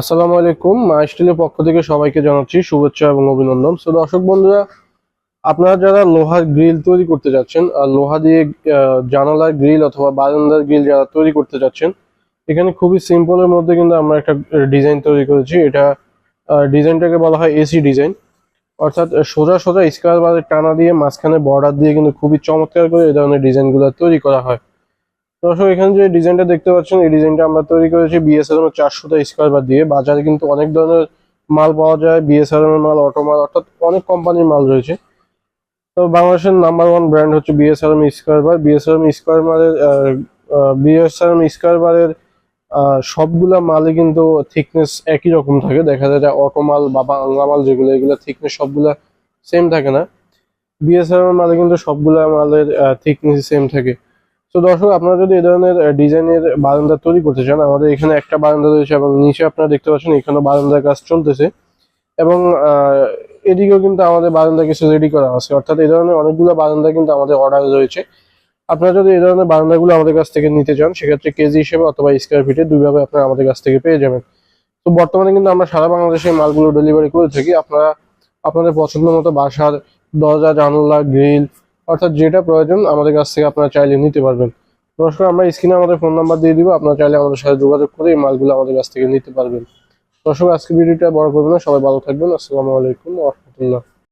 আসসালামু আলাইকুম। মাইস্টিলের পক্ষ থেকে সবাইকে জানাচ্ছি শুভেচ্ছা এবং অভিনন্দন। সো দর্শক বন্ধুরা, আপনারা যারা লোহার গ্রিল তৈরি করতে যাচ্ছেন আর লোহা দিয়ে জানালার গ্রিল অথবা বারান্দার গ্রিল যারা তৈরি করতে যাচ্ছেন, এখানে খুবই সিম্পলের মধ্যে কিন্তু আমরা একটা ডিজাইন তৈরি করেছি। এটা ডিজাইনটাকে বলা হয় এসি ডিজাইন। অর্থাৎ সোজা সোজা স্কোয়ার বারের টানা দিয়ে মাঝখানে বর্ডার দিয়ে কিন্তু খুবই চমৎকার করে এই ধরনের ডিজাইনগুলো তৈরি করা হয়। দর্শক, এখানে যে ডিজাইনটা দেখতে পাচ্ছেন, এই ডিজাইনটা আমরা তৈরি করেছি বিএসএল এর চারশোটা স্কোয়ার বার দিয়ে। বাজারে কিন্তু অনেক ধরনের মাল পাওয়া যায় বিএসএল এর মাল অটো মাল, অর্থাৎ অনেক কোম্পানির মাল রয়েছে। তো বাংলাদেশের নাম্বার ওয়ান ব্র্যান্ড হচ্ছে বিএসএলএম স্কোয়ার বার বিএসএলএম স্কোয়ার বারের বিএসএলএম স্কোয়ার বারের সবগুলা মালে কিন্তু থিকনেস একই রকম থাকে। দেখা যায় যে অটো মাল বা বাংলা মাল যেগুলো, এগুলো থিকনেস সবগুলা সেম থাকে না। বিএসএলএম মালে কিন্তু সবগুলা মালের থিকনেস সেম থাকে। তো দর্শক, আপনারা যদি এই ধরনের ডিজাইনের বারান্দা তৈরি করতে চান, আমাদের এখানে একটা বারান্দা রয়েছে এবং নিচে আপনারা দেখতে পাচ্ছেন এখানে বারান্দার কাজ চলতেছে। এবং এদিকেও কিন্তু আমাদের বারান্দা কিছু রেডি করা আছে। অর্থাৎ এই ধরনের অনেকগুলো বারান্দা কিন্তু আমাদের অর্ডার রয়েছে। আপনারা যদি এই ধরনের বারান্দাগুলো আমাদের কাছ থেকে নিতে চান, সেক্ষেত্রে কেজি হিসেবে অথবা স্কোয়ার ফিটে দুইভাবে আপনারা আমাদের কাছ থেকে পেয়ে যাবেন। তো, বর্তমানে কিন্তু আমরা সারা বাংলাদেশে মালগুলো ডেলিভারি করে থাকি। আপনারা, আপনাদের পছন্দ মতো বাসার দরজা, জানলা গ্রিল অর্থাৎ যেটা প্রয়োজন আমাদের কাছ থেকে আপনারা চাইলে নিতে পারবেন। দর্শক আমরা স্ক্রিনে আমাদের ফোন নাম্বার দিয়ে দিব। আপনারা চাইলে আমাদের সাথে যোগাযোগ করে এই মালগুলো আমাদের কাছ থেকে নিতে পারবেন। দর্শক আজকে ভিডিওটা বড় করবেন না। সবাই ভালো থাকবেন। আসসালামু আলাইকুম রহমতুল্লাহ।